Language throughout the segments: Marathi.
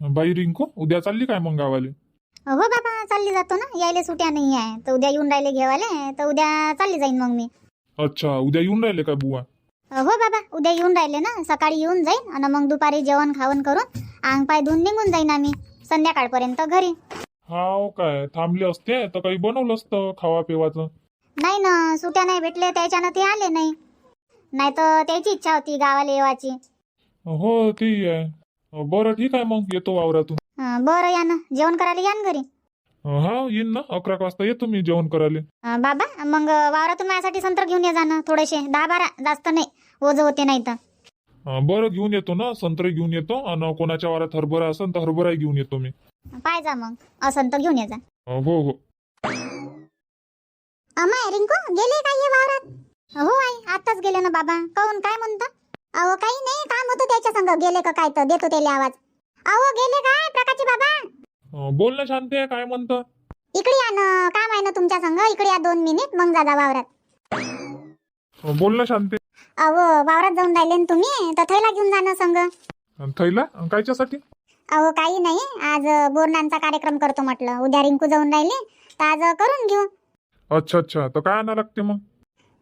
बाई रिंकू उद्या चालली काय मग गावाले? हो बाबा चालली जातो ना. यायले सुट्या नाही आहे. तर उद्या येऊन राहिले घेवाले. तर उद्या चालली जाईन मग मी. अच्छा उद्या येऊन राहिले काय बुवा? हो बाबा उद्या येऊन राहिले ना. सकाळी येऊन जाईन आणि मग दुपारी जेवण खावण करून अंग पाय धुवून निघून जाईन आम्ही. संध्याकाळपर्यंत घरी. हाव काय थांबले असते? तर काही बनवलं असतं खावा पिवाचं? नाही ना सुट्या नाही भेटले त्याच्यानं ते आले नाही. नाही तर त्याची इच्छा होती गावाला येवाची. हो ते आहे. बरं ठीक आहे मग. येतो वावरातून. अं, बरं या ना. जेवण करायला या ना घरी. हा येईन ना. अकरा एक वाजता येतो मी जेवण करायला. अं, बाबा मग वावरातून माझ्यासाठी संत्र घेऊन ये जाणं थोडेसे. दहा बारा जास्त नाही. ओझ होते नाही तर. अं, बरं घेऊन येतो ना. संत्रे घेऊन येतो. आणि कोणाच्या वारात हरभरा असेल तर हरभराही घेऊन येतो मी. पाय जा मग. असं तर घेऊन ये जा. अं, हो हो. अमाय रिंकू गेले काय हे वावरात? हो आई. आताच गेले ना बाबा. काऊन काय म्हणता? अहो काही नाही काम होतं त्याच्या संग. गेले का काय तर? देतो त्याला आवाज. अहो गेले काय प्रकाशचे बाबा? अं, बोल ना शांती काय म्हणतं? इकडे या ना काम आहे ना तुमच्या संग. इकडे या दोन मिनिट मग जा जा वावरात. अं, बोल ना शांती. अहो वावरात जाऊन राहिले ना तुम्ही? तर थैला घेऊन जा ना संग. अं, थैला? अं, कायच्यासाठी? अहो काही नाही. आज बोरणांचा कार्यक्रम करतो म्हटलं. उद्या रिंकू जाऊन राहिले. तर आज करून घेऊ. अच्छा अच्छा. तर काय आणा लागते मग?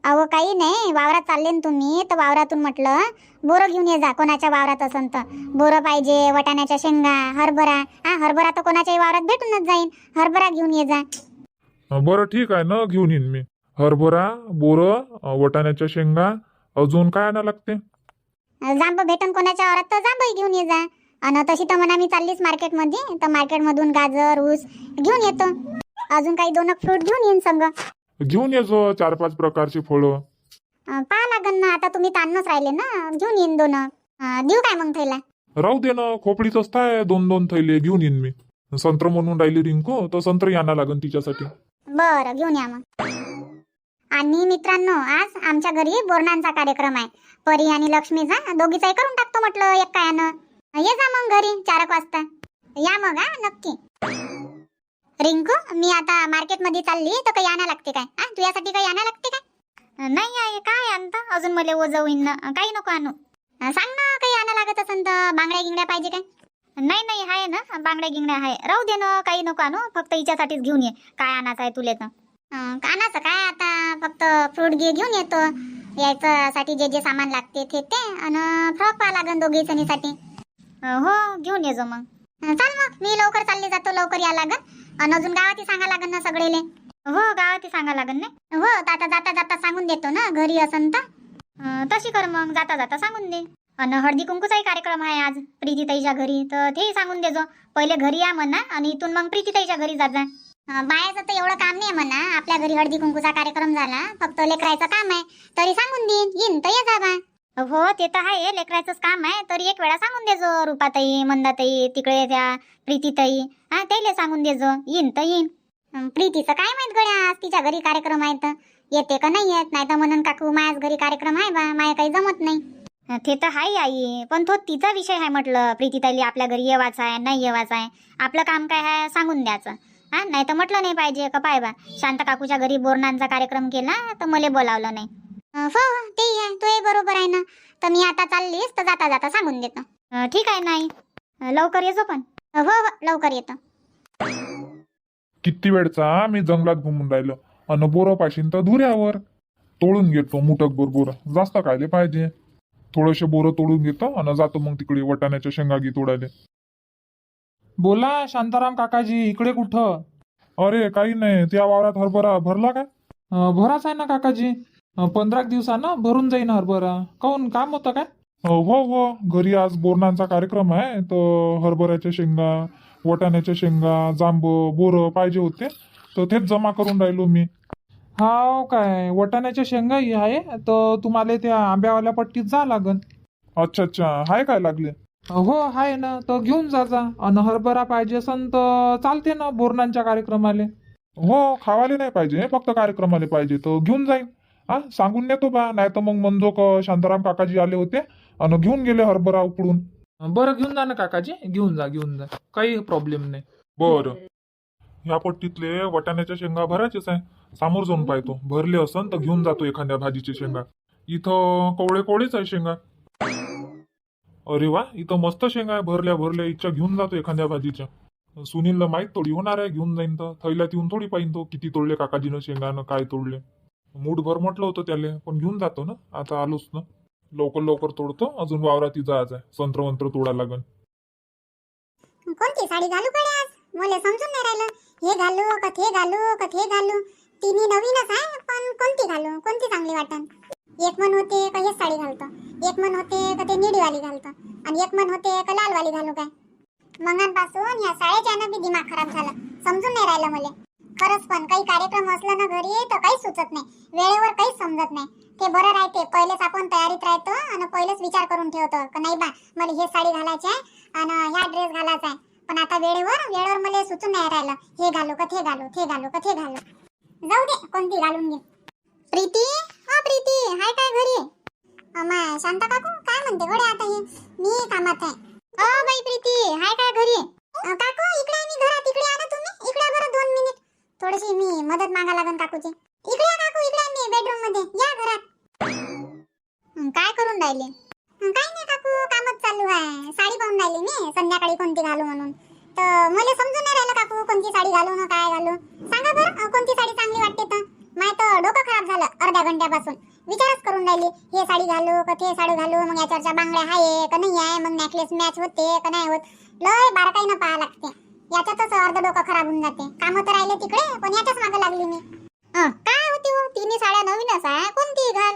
अहो काही नाही. वावरात चालले ना तुम्ही. तर वावरातून म्हटलं बोरं घेऊन ये जा कोणाच्या वावरात असन तर. बोरं पाहिजे वटाण्याच्या शेंगा हरभरा. हा हरभरा तर कोणाच्याही वावरात भेटूनच जाईन. हरभरा घेऊन ये जा. बरं ठीक आहे. ना घेऊन येईन मी. हरभरा बोरं वटाण्याच्या शेंगा अजून काय आणा लागते? जांब भेटन कोणाच्या वावरात तर जांबही घेऊन ये जा. आणि तशी तर म्हणा मी चाललीच मार्केटमध्ये. तर मार्केटमधून गाजर ऊस घेऊन येतो. अजून काही दोन फ्रूट घेऊन येईन संग. घेऊन येजो चार पाच प्रकारची फळं. अं, पहा लागन ना आता तुम्ही ताणच राहिले ना घेऊन येईन दोन. अं, देऊ काय मग थैला? राहू दे ना खोपडीच आहे दोन दोन थैले घेऊन येईन मी. संत्र म्हणून राहिली रिंकू तर संत्र आणा लागन तिच्यासाठी. बरं घेऊन या मग. आणि मित्रांनो आज आमच्या घरी बोरणांचा कार्यक्रम आहे. परी आणि लक्ष्मीचा दोघीचाही करून टाकतो म्हटलं एक कायानं ये जा मग घरी चार एक वाजता. या मग हा नक्की. रिंकू मी आता मार्केटमध्ये चालली तर काही आणा लागते काय? हा तुझ्यासाठी काही आणा लागते काय? नाही आहे काय आणता? अजून मला ओझ होईन ना. काही नको आणू. सांग ना काही आणा लागत असेल तर. बांगड्या गिंगड्या पाहिजे काय? नाही नाही आहे ना. बांगड्या गिंगड्या आहे. राहू दे ना काही नको आणू. फक्त हिच्यासाठीच घेऊन ये. काय आणायचं आहे तुले तर. कानाचं काय आता? फक्त फ्रूट घे घेऊन येतो. यायच्यासाठी जे जे सामान लागते ते ते. आणि फ्रॉक पहा लागन दोघी जणीसाठी. हो घेऊन ये जो मग. चाल मग. मी लवकर चालली जातो. लवकर या लागन. आणि अजून गावातही सांगा लागन ना सगळेले. हो गावातही सांगा लागन ना हो आता जाता जाता सांगून देतो ना घरी असन तर. तशी कर मग जाता जाता सांगून दे. आणि हळदी कुंकूचाही कार्यक्रम आहे आज प्रीतीताईच्या घरी तर तेही सांगून देजो. पहिले घरी या म्हणा आणि इथून मग प्रीतीताईच्या घरी जा जा. बायाचं तर एवढं काम नाही म्हणा आपल्या घरी हळदी कुंकूचा कार्यक्रम झाला फक्त लेकरायचं काम आहे तरी सांगून देईन येईन तर ये जा बा. हो ते तर आहे. लेकरायचंच काम आहे. तरी एक वेळा सांगून देजो रुपाताई मंदाताई तिकडे त्या प्रीतीताई. हा त्याला सांगून देजो येईन तर येईन. प्रीतीचं काय माहीत गड्या? आज तिच्या घरी कार्यक्रम आहे तर. येते का नाही येत? नाही तर म्हणून काकू मायाच घरी कार्यक्रम आहे बा. माया काही जमत नाही. ते तर आहे आई. पण तो तिचा विषय आहे म्हटलं. प्रीतीताईली आपल्या घरी येवाचा आहे नाही येवाचा आहे. आपलं काम काय आहे? सांगून द्यायचं हा नाही तर म्हटलं नाही पाहिजे. का पाय बा. शांत काकूच्या घरी बोरणांचा कार्यक्रम केला तर मला बोलावलं नाही. हो हो ते आहे. बरोबर आहे ना. तर मी आता चाललीस तर जाता जाता सांगून देतो. अं, ठीक आहे नाही. अं, लवकर येतो पण. हो हो लवकर येतो. किती वेळचा मी जंगलात घुमून राहिलो. अन बोरं पाशीन तर धुऱ्यावर. तोडून घेतो मुठकभर बोरं जास्त कायले पाहिजे. थोडेसे बोरं तोडून घेतो आणि जातो मग तिकडे वटाण्याच्या शेंगागी तोडायले. बोला शांताराम काकाजी इकडे कुठं? अरे काही नाही. त्या वावरात हरभरा भरला काय? अं, भराच आहे ना काकाजी? पंधरा दिवसानं भरून जाईन हरभरा काऊन? काम होतं काय? हो हो. घरी आज बोरणांचा कार्यक्रम आहे. तर हरभऱ्याच्या शेंगा वटाण्याच्या शेंगा जांब बोरं पाहिजे होते. तर तेच जमा करून राहिलो मी. हाव काय? वटाण्याच्या शेंगाही आहे. तर तुम्हाला त्या आंब्यावाल्या पट्टीत जा लागन. अच्छा अच्छा. हाय काय लागले? हो आहे ना. तर घेऊन जा जा. अन हरभरा पाहिजे असन तर चालते ना बोरणांच्या कार्यक्रमाले. हो खावाले नाही पाहिजे. फक्त कार्यक्रमाले पाहिजे. तर घेऊन जाईन. हा सांगून नेतो बा नाही तर मग मनजोक शांताराम काकाजी आले होते. आणि घेऊन गेले हरभरा उकडून. बरं घेऊन जा ना काकाजी. घेऊन जा घेऊन जा. काही प्रॉब्लेम नाही. बर. ह्या पट्टीतले वटाण्याच्या शेंगा भरायचेच आहे. सामोर जाऊन पाहतो. भरले असन तर घेऊन जातो एखाद्या भाजीची शेंगा. इथं कवळे कवळेच आहे शेंगा. अरे वा इथं मस्त शेंगा आहे. भरल्या भरल्या इच्छा घेऊन जातो एखाद्या भाजीच्या. सुनीलला माहीत थोडी होणार आहे. घेऊन जाईन तर. थैल्यात येऊन थोडी पाहिजे तो. किती तोडले काकाजीनं शेंगानं काय तोडले. मूठभर म्हटलं होतं त्याले पण घेऊन जातो ना. आता आलोच ना. लवकर लवकर तोडतो. अजून वावरात जायचं आहे. संत्र मंत्र तोडा लागन. कोणती साडी घालू कडे आज? मला समजून नाही राहिलं. हे घालू का ते घालू का ते घालू? तिन्ही नवीनच आहे पण कोणती घालू? कोणती चांगली वाटन? एक मन होते का हे साडी घालतो. एक मन होते का ते निळीवाली घालतो. आणि एक मन होते का लालवाली घालू काय? मंगांपासून या शाळेच्या बी दिमाग खराब झाला. समजून नाही राहिलं मला. खरंच पण काही कार्यक्रम असला ना घरी तर काही सुचत नाही. वेळेवर काहीच समजत नाही. ते बरं राहते पहिलेच आपण तयारीत राहतो आणि पहिलेच विचार करून ठेवतो का नाही बा मला हे साडी घालायची आहे आणि ह्या ड्रेस घालायचा आहे. पण आता वेळेवर वेळेवर मला सुचून नाही राहिलं. हे घालू का ते घालू ते घालू का ते घालू. जाऊ दे कोणती घालून घे प्रीती? हा प्रीती हाय काय घरी? अमाय शांता काकू काय म्हणते? गडे आता हे. मी कामात आहे. अ बाई प्रीती हाय काय घरी? काकू इकडे मी घरात. इकडे या तुम्ही. इकडे बरं दोन मिनिट थोडीशी मी मदत मागा लागन काकूची. इकडे या काकू इकडे मी बेडरूममध्ये. या घरात. हं, काय करून राहिले? हं, काय नाही काकू कामच चालू आहे. साडी पाहून राहिली मी संध्याकाळी कोणती घालू म्हणून. तर मला समजून नाही राहिलं काकू कोणती साडी घालू ना काय घालू. सांगा बरं कोणती साडी चांगली वाटते तर? माय तर डोकं खराब झालं अर्ध्या घंट्यापासून. विचारच करून राहिली हे साडी घालू का ते साडी घालू? मग याच्यावरच्या बांगड्या आहे का नाही आहे? मग नेकलेस मॅच होते का नाही होत? लय बारकाईनं पाहा लागते. याच्यातच अर्ध डोकं खराब होऊन जाते. कामं तर राहिले तिकडे पण याच्याच मागे लागली मी. काय होते हो? तिन्ही साड्या नवीनच आहे. कोणती घाल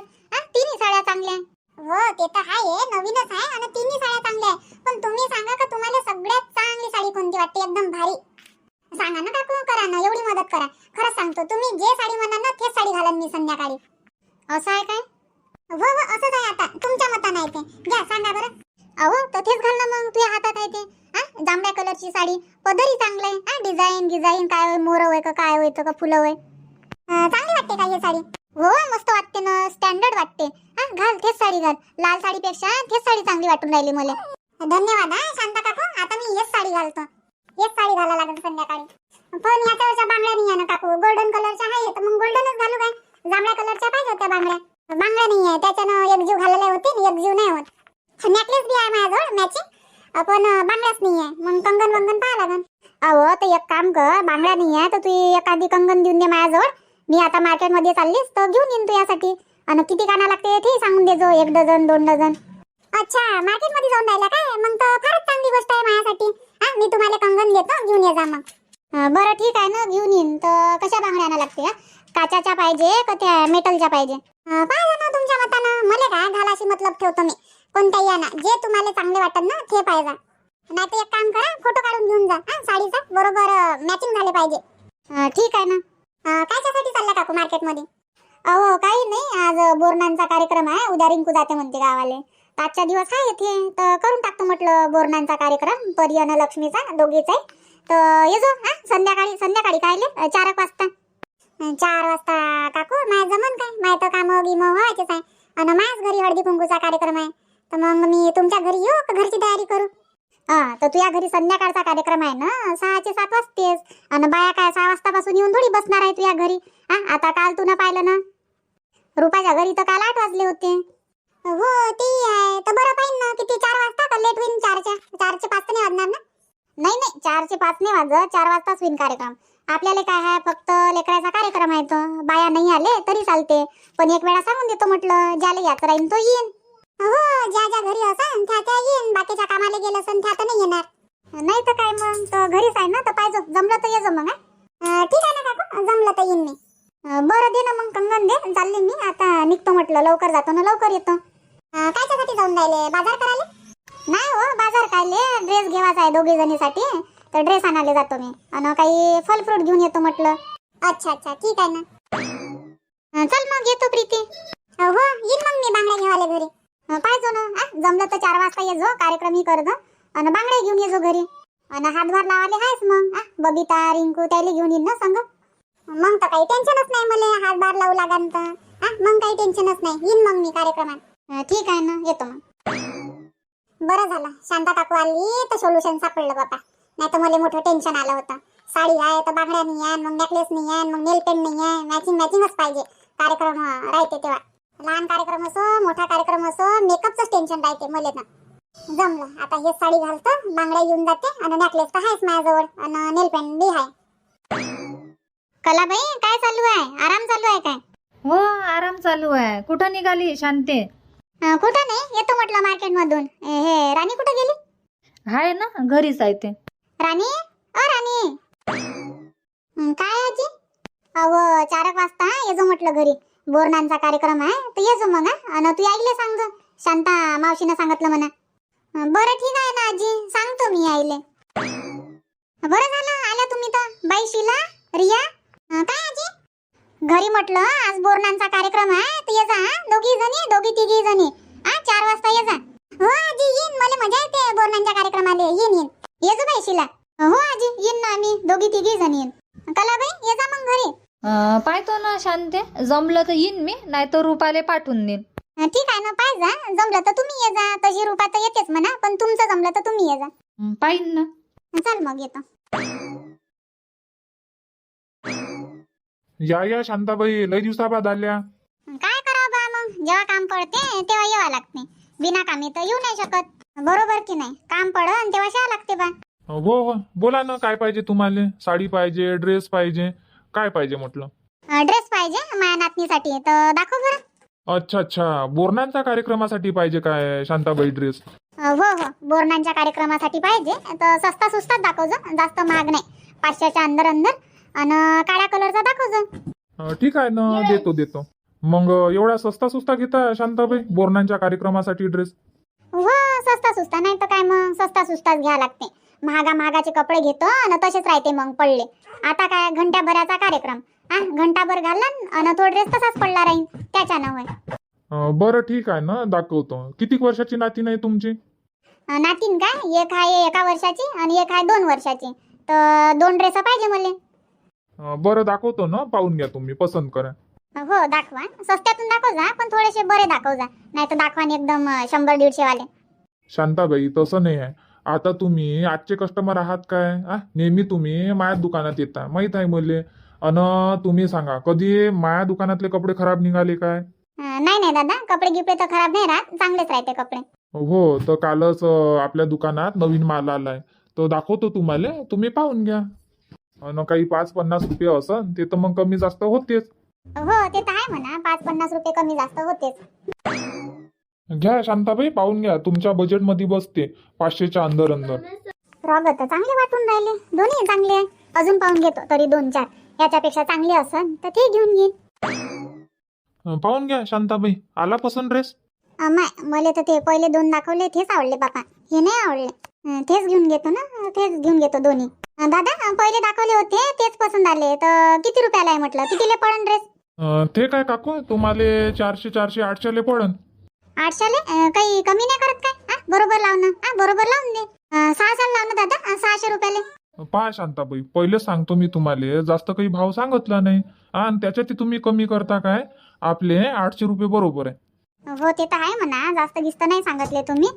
तिन्ही साड्या चांगल्या हो ते तर आहे नवीनच आहे आणि तिन्ही साड्या चांगल्या आहे पण तुम्ही सांगा का तुम्हाला सगळ्यात चांगली साडी कोणती वाटते? एकदम भारी. सांगा ना काकू करा ना एवढी मदत करा. खरंच सांगतो तुम्ही जे साडी म्हणाल ना तेच साडी घालन मी संध्याकाळी. असं आहे काय? हो हो असंच आहे आता. तुमच्या मतानं आहे ते. घ्या सांगा बरं. अहो तर तेच घाल ना मग. तुझ्या हातात आहे ते. कलरची साडी. पदरी चांगलं आहे. हा डिझाईन डिझाईन काय होय मोर होय का काय होय का फुलं होय. चांगली वाटते का ही साडी? हो मस्त वाटते ना. स्टँडर्ड वाटते. हा घाल तेच साडी घाल. लाल साडीपेक्षा तेच साडी चांगली वाटून राहिली मला. धन्यवाद हा शांता काकू. आता मी हेच साडी घालतो. हेच साडी घाला लागेल संध्याकाळी. पण याच्यावरच्या बांगड्या नाही आहे ना काकू. गोल्डन कलरच्या आहे तर मग गोल्डनच घालू काय? जांभळ्या कलरच्या पाहिजे होत्या बांगड्या. बांगड्या नाही आहे. त्याच्यानं एक जीव घालायला होते एक जीव नाही होत. नेकलेस बी आहे माझ्याजवळ मॅचिंग पण बांगड्याच नाही आहे मग कंगन वंगन पाहा लागन. अहो तर एक काम कर बांगड्या नाही आहे तर तू एखादी कंगन देऊन दे माझ्याजवळ. मी आता मार्केटमध्ये चाललीस तर घेऊन येईन तू यासाठी. आणि किती काना लागते ते सांगून देजो एक डझन दोन डझन. अच्छा मार्केटमध्ये जाऊन राहिला काय? मग तर फारच चांगली गोष्ट आहे माझ्यासाठी. हा मी तुम्हाला कंगन देतो घेऊन ये जा मग. बरं ठीक आहे ना घेऊन येईन. तर कशा बांगड्या आणा लागते हा? काचाच्या पाहिजे का त्या मेटलच्या पाहिजे? पाहिजे ना तुमच्या मतानं. मला काय घालाशी मतलब ठेवतो मी. कोणत्याही आणा. जे तुम्हाला चांगले वाटत ना ते पाहिजे. नाही तर एक काम करा फोटो काढून घेऊन जा. हा साडीचा. बरोबर मॅचिंग झाले पाहिजे. अं, ठीक आहे ना. अं, कायच्यासाठी चालला काकू मार्केटमध्ये? अहो काही नाही. आज बोरणांचा कार्यक्रम आहे. उद्या रिंकू जाते म्हणते गावाले. तर आजचा दिवस आहे येथे तर करून टाकतो म्हटलं बोरणांचा कार्यक्रम. परी आणि लक्ष्मीचा दोघीचा तर ये जो हा संध्याकाळी संध्याकाळी कायले? अं, चार एक वाजता. अं, चार वाजता. काकू माझं जमन काय? माय तर कामं गिमं व्हायचेच आहे. आणि माझ्याच घरी हळदी कुंकूचा कार्यक्रम आहे. तर मग मी तुमच्या घरी येऊ का घरची तयारी करू? हा तर तुझ्या घरी संध्याकाळचा कार्यक्रम आहे ना? सहाचे सात वाजतेस. आणि बाया काय सहा वाजतापासून येऊन थोडी बसणार आहे तुझ्या घरी? हा आता काल तू न पाहिलं ना? रुपाच्या घरी तर काल आठ वाजले होते. हो ते आहे. तर बरं पाहिजे ना किती चार वाजता का लेट होईन चारच्या? चारचे पाच तर नाही वाजणार ना? नाही नाही चारचे पाच नाही वाजत. चार वाजताच होईन कार्यक्रम. आपल्याला काय आहे? फक्त लेकराचा कार्यक्रम आहे तो. बाया नाही आले तरी चालते. पण एक वेळा सांगून देतो म्हटलं ज्याला यात्रा राहीन तो येईन. हो ज्या ज्या घरी असन त्या त्या येईन. बाकीच्या कामाला गेलं असन त्या तर नाही येणार. नाही तर काय मग? तर घरीच आहे ना तर पाहिजे. जमलं तर ये मग हा? ठीक आहे ना काकू? जमलं तर येईन मी. अं, बरं दे ना मग कंगन दे. चालले मी. आता निघतो म्हटलं लवकर जातो ना लवकर येतो. अं, कायच्यासाठी जाऊन राहिले? बाजार करायला? नाही हो बाजार कायले ड्रेस घेवायचा आहे दोघी जणीसाठी. तर ड्रेस आणायला जातो मी. आणि काही फल फ्रूट घेऊन येतो म्हटलं. अच्छा अच्छा. ठीक आहे ना. अं, चल मग येतो प्रीती. हो येईन मग मी बांगड्या घेवाले घरी. पाहिजो ना जमलं तर चार वाजता ये जो कार्यक्रम ही करजो अन आणि बांगड्या घेऊन ये जो घरी. आणि हातभार लावाले आहेस मग आ, बबिता रिंकू त्याला घेऊन येईन ना संग. मग तर काही टेन्शनच नाही मला हातभार लावू लागान तर. मग काही टेन्शनच नाही. येईन मग मी कार्यक्रमात. ठीक आहे ना येतो मग. बरं झालं. शांता काकू आली तर सोल्युशन सापडलं बाबा. नाही तर मला मोठं टेन्शन आलं होतं. साडी आहे तर बांगड्या नाही आहे मग नेकलेस नाही आहे मग नेल पेंट नाही आहे. मॅचिंग मॅचिंगच पाहिजे. कार्यक्रम राहते तेव्हा. लहान कार्यक्रम असो मोठा कार्यक्रम असो मेकअपचंच टेन्शन राहते मला ना जमलं. आता हे साडी घालतो बांगड्या येऊन जाते आणि नेकलेस तर आहेच माझ्याजवळ आणि नेल पेंट बी आहे कलाबाई काय चालू आहे आराम चालू आहे काय? हो आराम चालू आहे कुठं निघाली शांते? अं, कुठं नाही. येतो म्हटलं मार्केट मधून हे राणी कुठं गेली? आहे ना घरीच आहे ते. राणी? अ राणी. हं, काय आजी? अव चार एक वाजता येजो म्हटलं घरी. बोरणांचा कार्यक्रम आहे तर येजो मग हा. आणि तू आईले सांग शांता मावशीनं सांगितलं म्हणा. बरं ठीक आहे ना आजी सांगतो मी आईले बरं झालं आल्या तुम्ही तर. बाई शिला रिया. काय आजी? घरी म्हटलं आज बोरणांचा कार्यक्रम आहे तर ये जा दोघी जणी दोघी तिघी जणी. हा चार वाजता ये जा. हो आजी येईन. मला मजा येते बोरणांच्या कार्यक्रमाला. येईन येईन. ये जा बाई शिला. हो आजी येईन ना आम्ही. दोघी तिघी जणी येईन. कलाबाई ये जा मग घरी. पाहतो ना शांते जमलं तर येईन मी नाही तर रुपाले पाठवून देईन. अं, ठीक आहे ना पाय जा. जमलं तर तुम्ही ये जा. तशी रुपा तर येतेच म्हणा पण तुमचं जमलं तर तुम्ही ये जा. हं, पाहीन ना. चल मग येतो. या या शांताबाई. लय दिवसाबाद आल्या. काय करावं बा मग? जेव्हा काम पडते तेव्हा येवा लागते. बिना कामी तर येऊ नाही शकत. बरोबर की नाही? काम पडन तेव्हा शा लागते बा. हो हो. बोला ना काय पाहिजे तुम्हाला? साडी पाहिजे ड्रेस पाहिजे. काय पाहिजे म्हटलं? ड्रेस पाहिजे माझ्या नातनीसाठी तर दाखव बरं. अच्छा अच्छा. बोरणांच्या कार्यक्रमासाठी पाहिजे काय शांताबाई ड्रेस हो हो. बोरणांच्या कार्यक्रमासाठी पाहिजे तर सस्ता सुस्ताच दाखवજો जास्त महाग नाही. पाचशेच्या अंदर अंदर. आणि काळ्या कलरचा दाखवજો अं, ठीक आहे ना देतो देतो. मग एवढा सस्ता सुस्ता घेता शांताबाई बोरणांच्या कार्यक्रमासाठी ड्रेस हो सस्ता सुस्ता. नाही तर काय मग? सस्ता सुस्ताच घ्या लागते. महागा महागाचे कपडे घेतो आणि तसेच राहते मग पडले. आता काय घंट्याभराचा कार्यक्रम. हा घंटाभर घालला आणि तो ड्रेस तसाच पडला राहील त्याच्यानं होय अं, बरं ठीक आहे ना दाखवतो. किती वर्षाची नाती नाही तुमची? अ, नातीन काय? एक आहे एका वर्षाची आणि एक आहे दोन वर्षाची. तर दोन ड्रेस पाहिजे मला. अं, बरं दाखवतो ना पाहून घ्या तुम्ही पसंत करा. हो दाखवा. सस्त्यातून दाखव जा पण थोडेसे बरे दाखव जा. नाही तर दाखवा आणि एकदम अ, शंभर दीडशे वाले शांताबाई तसं नाही आहे. आता तुम्ही आजचे कस्टमर आहात काय? आ? नेहमी तुम्ही माया दुकानात येता. माहीत आहे मले. अन तुम्ही सांगा कधी माया दुकानातले कपडे खराब निघाले काय? अ, नाही नाही दादा. कपडे गिपडे तर खराब नाही राहत. चांगलेच राहते कपडे. हो तर कालच अं, आपल्या दुकानात नवीन माल आलाय. तो दाखवतो तुम्हाला. तुम्ही पाहून घ्या. अन काही पाच पन्नास रुपये असन ते तर मग कमी जास्त होतेच. हो ते तर आहे म्हणा. पाच पन्नास रुपये कमी जास्त होतेच. घ्या शांताबाई पाहून घ्या. तुमच्या बजेटमध्ये बसते पाचशेच्या अंदर अंदर रॉग तर चांगले वाटून राहिले. दोन्ही चांगले आहे. अजून पाहून घेतो तरी दोन चार. याच्यापेक्षा चांगले असन तर ते घेऊन घेईन अं, पाहून घ्या शांताबाई. आला पसंत ड्रेस मला तर ते पहिले दोन दाखवले तेच आवडले बापा. हे नाही आवडले. अं, तेच घेऊन घेतो ना. अं, तेच घेऊन घेतो दोन्ही. अं, दादा अं, पहिले दाखवले होते तेच पसंत आले. तर किती रुपयाला आहे म्हटलं? कितीले पडन ड्रेस? ते काय काकू तुम्हाला चारशे चारशे आठशेले पडन. आठशेले काही कमी नाही करत काय? बरोबर लाव ना. हा बरोबर लावून दे. सहाशेला लाव ना दादा. सहाशे रुपयाले. पहा शांताबाई पहिले सांगतो मी तुम्हाला. जास्त काही भाव सांगितला नाही. आणि त्याच्यात तुम्ही कमी करता काय? आपले आठशे रुपये बरोबर आहे. हो ते तर आहे म्हणा. जास्त गिस्त नाही सांगितले तुम्ही.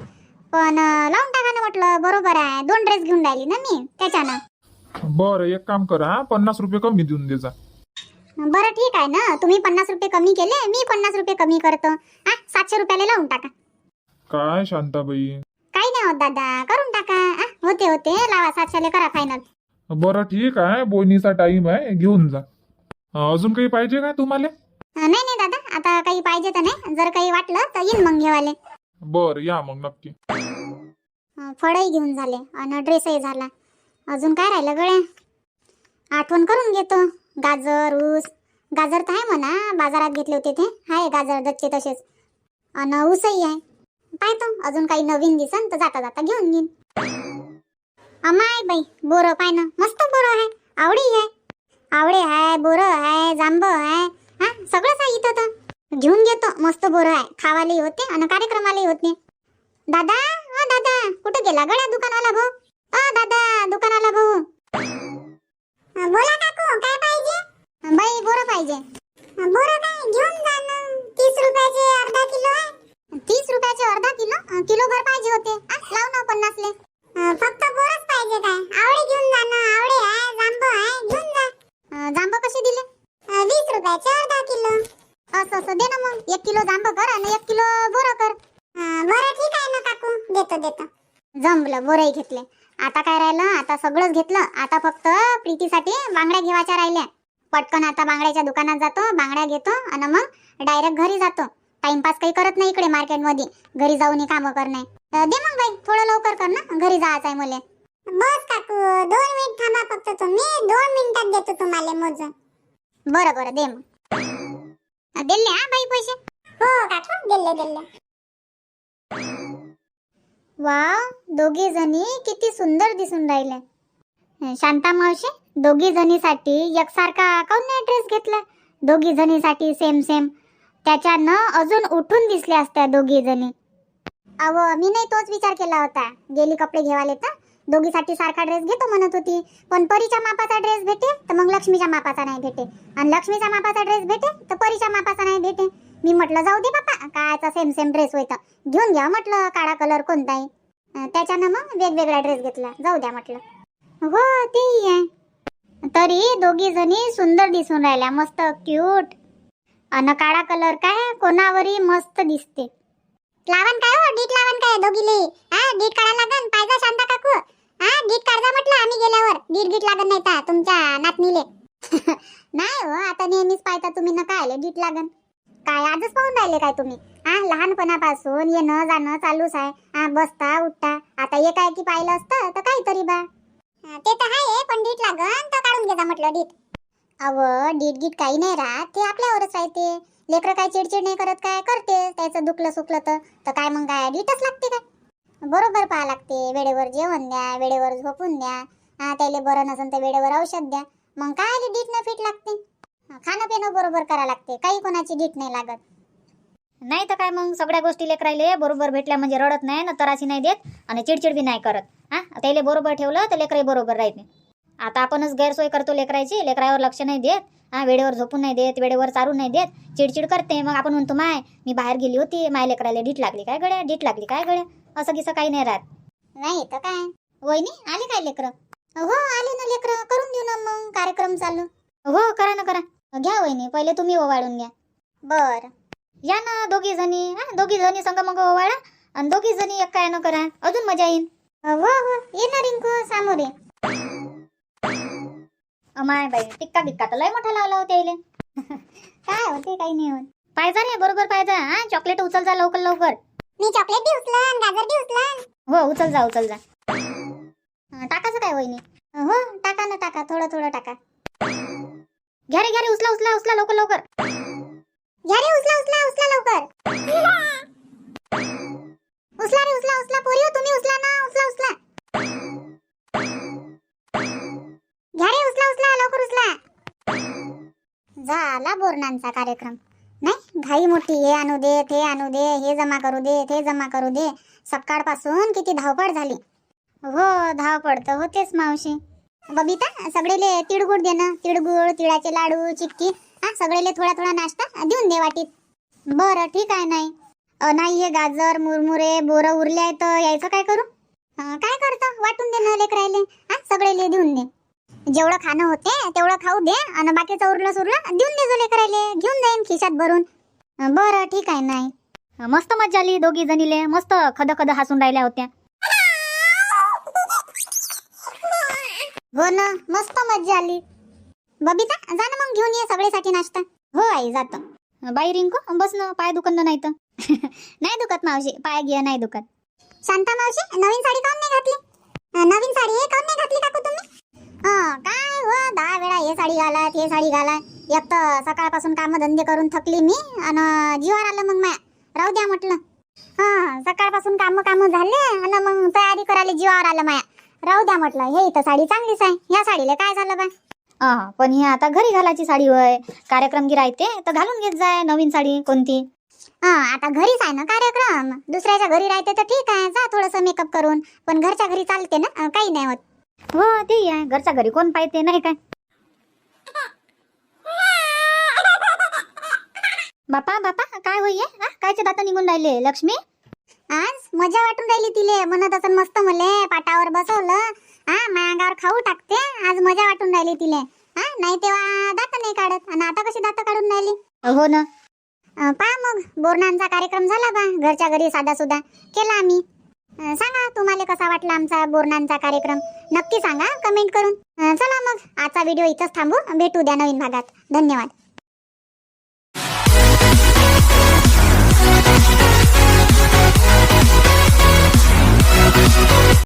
पण लावून टाका ना म्हटलं. बरोबर आहे. दोन ड्रेस घेऊन राहिली ना मी त्याच्यानं. बरं एक काम करा पन्नास रुपये कमी देऊन देजा बरं ठीक आहे ना. तुम्ही पन्नास रुपये कमी केले मी पन्नास रुपये कमी करतो. हा सातशे रुपयाला लावून टाका. काय शांताबाई? काही नाही होत दादा करून टाका. आ, होते होते. लावा सातशेले करा फायनल बरं ठीक आहे बोनीचा टाइम आहे घेऊन जा. अं, अजून काही पाहिजे का तुम्हाला? नाही नाही दादा. आता काही पाहिजे तर नाही. जर काही वाटलं तर येईन मग घेवाले. बरं या मग नक्की. अं, फळही घेऊन झाले. आणि ड्रेसही झाला. अजून काय राहिलं गड्या? आठवण करून घेतो. गाजर ऊस. गाजर तर आहे म्हणा बाजारात घेतले होते ते. आहे गाजर दच्चे तसेच. आणि ऊसही आहे. पाहतो अजून काही नवीन दिसन तर जाता जाता घेऊन घेईन. अमाय बाई बोरं पाय ना मस्त बोरं आहे. आवडी आहे. आवडे आहे बोरं आहे जांब आहे. हा सगळंच आहे इथं तर. घेऊन घेतो. मस्त बोरं आहे. खावालाही होते आणि कार्यक्रमालाही होते. दादा अ दादा कुठे गेला गड्या दुकानाला भाऊ? अ दादा दुकानाला भाऊ. प्रीतीसाठी बांगड्या घेवायच्या राहिल्या. पटकन आता बांगड्याच्या दुकानात जातो बांगड्या घेतो आणि मग डायरेक्ट घरी जातो. टाइमपास काही करत नाही इकडे मार्केटमध्ये घरी जाऊन कामं करणे. दे मग बाई थोडं लवकर कर ना. घरी जायचं आहे मला. बस काकू दोन मिनिट थांबा फक्त तुम्ही. दोन मिनिटात देतो तुम्हाला मोज बरं बरं दे मग. दिले हा बाई पैसे? हो काकू दिले दिले. वा दोघे जणी किती सुंदर दिसून राहिले. शांता मावशी? दोघी जणीसाठी एकसारखा काऊन नाही ड्रेस घेतला? दोघी जणीसाठी सेम सेम त्याच्यानं अजून उठून दिसल्या असत्या दोघी जणी. अव मी नाही तोच विचार केला होता. गेली कपडे घेवाले तर? दोघीसाठी सारखा ड्रेस घेतो म्हणत होती. पण परीच्या मापाचा ड्रेस भेटे तर मग लक्ष्मीच्या मापाचा नाही भेटे. आणि लक्ष्मीच्या मापाचा ड्रेस भेटे तर परीच्या मापाचा नाही भेटे. मी म्हटलं जाऊ दे बापा कायचा सेम सेम ड्रेस होता घेऊन घ्या म्हटलं काळा कलर कोणताही. त्याच्यानं मग वेगवेगळा ड्रेस घेतला. जाऊ द्या म्हटलं. हो तेही आहे. तरी दोघी जणी सुंदर दिसून राहिल्या मस्त क्यूट अन काळा कलर काय? कोणावरही मस्त दिसते. लावण काय हो? डीट लावण काय दोघीले? हा डीट काढा लागन. पाहिजे शांता काकू. हा डीट काढजा म्हटलं आम्ही गेल्यावर. डीट गीट लागन नाही ता तुमच्या नातनीले. नाही हो आता नेहमीच पाहता तुम्ही ना काय आले डीट लागन. काय आजच पाहून राहिले काय तुम्ही? हा लहानपणापासून येणं जाणं चालूच आहे. हा बसता उठता. आता एक आहे की पाहिलं असतं तर काहीतरी बा. ते तर आहे पण डीट लागन तर काढून घेजा म्हटलं डीट. अव डीट गीट काही नाही राहत ते आपल्यावरच राहते. लेकरं काय चिडचिड नाही करत काय करते? त्याचं दुखलं सुकलं तर तर काय मग काय? डीटच लागते काय? बरोबर पाहा लागते. वेळेवर जेवण द्या वेळेवर झोपून द्या. हा त्याला बरं नसेल तर वेळेवर औषध द्या. मग काय डीट न फिट लागते? खाणं पिणं बरोबर करा लागते. काही कोणाची डीट नाही लागत. नाही तर काय मग? सगळ्या गोष्टी लेकरायले बरोबर भेटल्या म्हणजे रडत नाही ना तराशी नाही देत आणि चिडचिड बी नाही करत. हा? त्याला बरोबर ठेवलं तर लेकरही बरोबर राहते आता आपणच गैरसोय करतो लेकरायची लेकरावर लक्ष नाही देत. हा? वेळेवर झोपून नाही देत वेळेवर चारून नाही देत. चिडचिड करते. मग आपण म्हणतो माय मी बाहेर गेली होती. माय लेकराला डीट लागली. काय गड्या? डीट लागली. काय गड्या? असं किसं काही नाही राहत. नाही तर काय? वहिनी आले काय लेकरं? हो आले ना लेकरं. करून देऊ ना मग कार्यक्रम चालू. हो करा ना करा. घ्या वहिनी. पहिले तुम्ही ओवाळून घ्या. बर. या ना दोघी जणी हा दोघी जणी संग मग ओवाळा आणि दोघी जणी एक काय न करा. अजून मजा येईन. हो हो ये ना रिंकू सामोरे अमाय बाई टिक्का बिक्का तर लय मोठा लावला होता यायले. काय होते काही नाही होत. पाहिजा रे बरोबर पाहिजा हा चॉकलेट उचल जा लवकर लवकर. मी चॉकलेट बी उचलन गाजर बी उचलन. हो उचल जा उचल जा. अं, टाकायचं काय वहिनी? हो टाका ना टाका थोडं थोडं टाका. घ्या रे घ्या रे उचला उचला उचला लवकर लवकर. घ्या रे उचला उचला उचला लवकर. उचला रे उचला उचला पोरी हो, तुम्ही उचला ना उचला उचला. घ्या रे उचला उचला लवकर उचला. झाला बोरणांचा कार्यक्रम. नाही घाई मोठी हे आणू दे ते आणू दे हे जमा करू दे ते जमा करू दे. सकाळपासून किती धावपळ झाली. हो धावपळ तर होतेच मावशी. बबिता सगळेले तिळगुळ दे ना. तिळगुळ तिळाचे लाडू चिक्की. हा सगळेले थोडा थोडा नाश्ता देऊन दे वाटीत. बरं ठीक आहे नाही. नाही हे गाजर मुरमुरे बोरं उरले आहे तर यायचं काय करू? काय करतं? वाटून दे ना लेकरायले. हा सगळेले देऊन दे. जेवढं खाणं होते तेवढं खाऊ दे आणि बाकीचं उरलं सुरलं देऊन दे जो लेकरायले. घेऊन जाईन खिशात भरून. बर बरं ठीक आहे नाही. मस्त मजा आली दोघी जणीले. मस्त खद खद हसून राहिल्या होत्या. हो ना मस्त मज्जा आली. बबिता जा ना मग घेऊन ये सगळ्यासाठी नाश्ता. हो आई जातो. बाई रिंकू बस ना पाय दुखत नाही तर. नाही दुखत मावशी पाय घे नाही दुखत. शांता मावशी नवीन साडी काऊन नाही घातली? नवीन साडी हे काऊन नाही घातली काकू तुम्ही? हा काय हो दहा वेळा हे साडी घाला ते साडी घाला एक तर सकाळपासून काम धंदे करून थकली मी आणि जीवावर आलं मग माया. राहू द्या म्हटलं. हा सकाळपासून काम काम झाले आणि मग तयारी करायला जीवावर आलं माया. राहू द्या म्हटलं हे इथं साडी चांगलीच आहे. या साडीला काय झालं बा? हा पण ही आता घरी घालायची साडी होय. कार्यक्रम गी राहते तर घालून घेत जाय नवीन साडी कोणती. हा आता घरीच आहे ना कार्यक्रम. दुसऱ्याच्या घरी राहते तर ठीक आहे जा थोडस मेकअप करून. पण घरच्या घरी चालते ना अं, काही नाही होत. हो ते आहे. घरच्या घरी कोण पाहिजे नाही काय? बापा बापा काय होई हा कायचे दात निघून राहिले? लक्ष्मी? आज मजा वाटून राहिली तिले. म्हणत असं मस्त मले पाटावर बसवलं. हा मायागावर खाऊ टाकते. आज मजा वाटून राहिली तिले. हा नाही तेव्हा दात नाही काढत. आणि आता कशी दात काढून राहिली? हो ना. पहा मग. बोरणांचा कार्यक्रम झाला बा. घरच्या घरी साधा सुद्धा केला आम्ही. सांगा तुम्हाला कसा वाटला आमचा बोरणांचा कार्यक्रम? नक्की सांगा कमेंट करून. चला मग. आजचा व्हिडिओ इथंच थांबू. भेटू द्या नवीन भागात. धन्यवाद.